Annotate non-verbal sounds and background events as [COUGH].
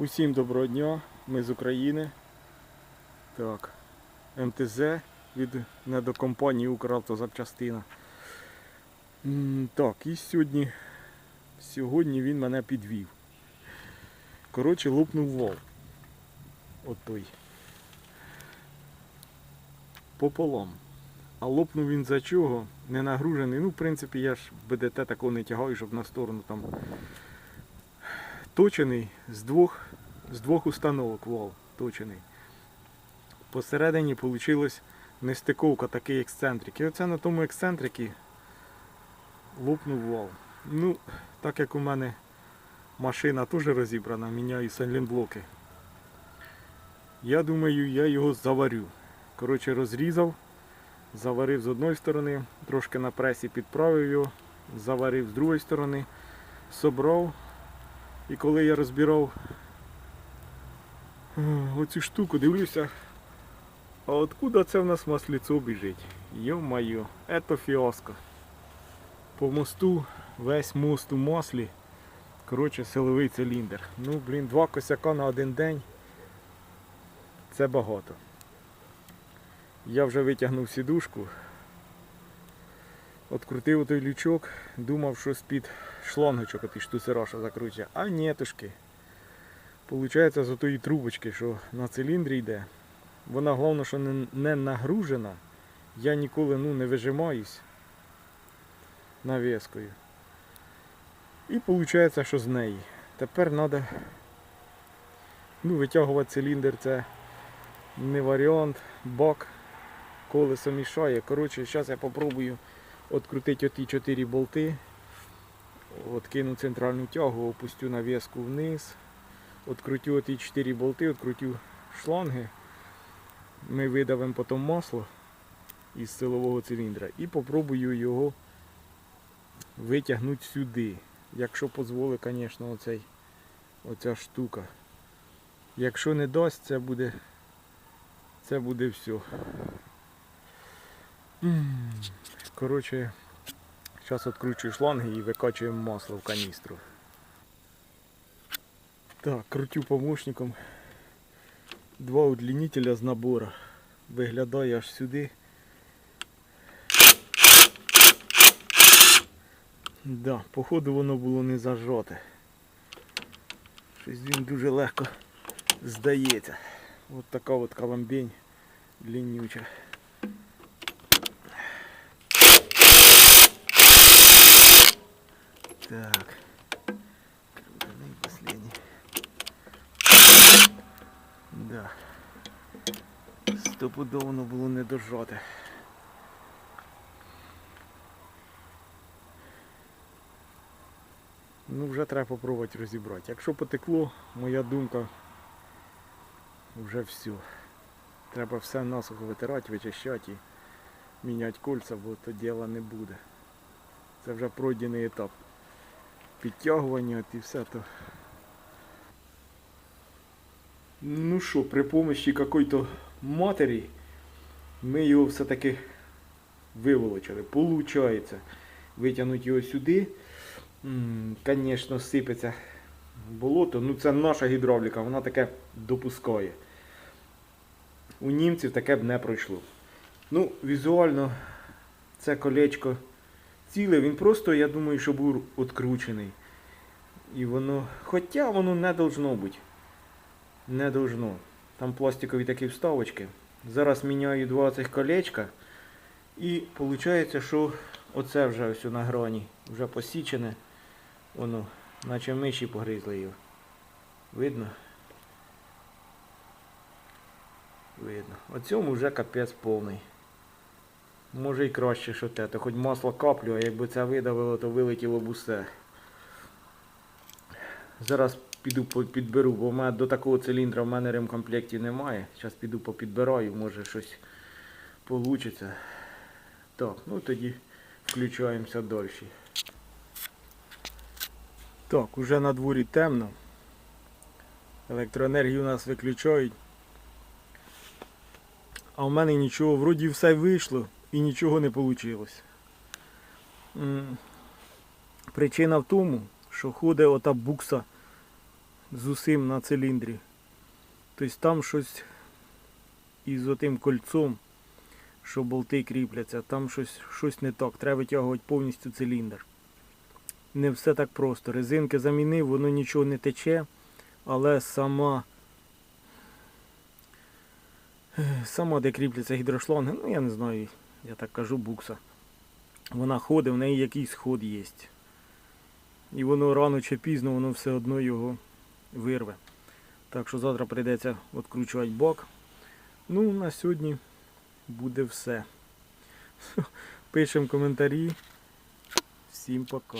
Усім доброго дня, ми з України. Так, МТЗ від недокомпанії Укравтозапчастина. Так, і сьогодні, сьогодні він мене підвів. Коротше, лопнув вол. От той. Пополам. А лопнув він за чого? Не нагружений. Ну, в принципі, я ж БДТ такого не тягаю, щоб на сторону там точений з двох, з двох установок вал точений. Посередині вийшла нестиковка, такий ексцентрик. І оце на тому ексцентрикі лопнув вал. Ну, так як у мене машина теж розібрана, міняю сайлентблоки. Я думаю, я його заварю. Коротше, розрізав, заварив з одної сторони, трошки на пресі підправив його, заварив з другої сторони, собрав, і коли я розбирав е, оцю штуку, дивлюся, а откуда це в нас масліцо біжить? Йо-майо, ето фіаско. По мосту, весь мост у маслі. Коротше, силовий циліндр. Ну, блін, два косяка на один день. Це багато. Я вже витягнув сідушку. Открутив той лючок, думав, що з-під шлангочок оті штуцера, що закручує. А нетушки. Получається з отої трубочки, що на циліндрі йде. Вона головне, що не, нагружена. Я ніколи ну, не вижимаюсь навіскою. І виходить, що з неї. Тепер треба ну, витягувати циліндр це не варіант, бак, колесо мішає. Коротше, зараз я попробую открутити оті 4 болти, откину центральну тягу, опустю навіску вниз, открутю оті 4 болти, открутю шланги. Ми видавимо потім масло із силового циліндра і попробую його витягнути сюди. Якщо дозволить, звісно, оцей, оця штука. Якщо не дасть, це буде, це буде все. М. Коротше, зараз відкручую шланги і викачуємо масло в каністру. Так, крутю помощником. Два удлінителя з набору. Виглядає аж сюди. Да, походу воно було не зажоте. Щось він дуже легко здається. От така от каламбень длиннюча. Так. Крутаний последний. Да. Стопудово воно було не дожати. Ну вже треба попробувати розібрати. Якщо потекло, моя думка вже все. Треба все насухо витирати, вичищати і міняти кольця, бо то діла не буде. Це вже пройдений етап підтягування от і все то. Ну що, при помощі какой-то матері ми його все-таки виволочили. Получається витягнути його сюди. Звісно, сипеться болото. Ну це наша гідравліка, вона таке допускає. У німців таке б не пройшло. Ну, візуально це колечко ціле, він просто, я думаю, що був відкручений. І воно. Хоча воно не должно бути. Не должно. Там пластикові такі вставочки. Зараз міняю два цих колечка. І виходить, що оце вже ось на грані, вже посічене. Воно, наче миші погризли його. Видно? Видно. Оцьому вже капець повний. Може і краще, що те. То хоч масло каплю, а якби це видавило, то вилетіло б усе. Зараз піду підберу, бо в мене до такого циліндра в мене ремкомплектів немає. Зараз піду попідбираю, може щось вийде. Так, ну тоді включаємося далі. Так, уже на дворі темно. Електроенергію у нас виключають. А в мене нічого, вроді все вийшло і нічого не вийшло. Причина в тому, що ходить ота букса з усім на циліндрі. Тобто там щось із отим кольцом, що болти кріпляться, там щось, щось не так. Треба витягувати повністю циліндр. Не все так просто. Резинки замінив, воно нічого не тече, але сама, сама де кріпляться гідрошланги, ну я не знаю, я так кажу, букса. Вона ходить, в неї якийсь ход є. І воно рано чи пізно воно все одно його вирве. Так що завтра прийдеться відкручувати бак. Ну, на сьогодні буде все. [LAUGHS] Пишемо коментарі. Всім пока.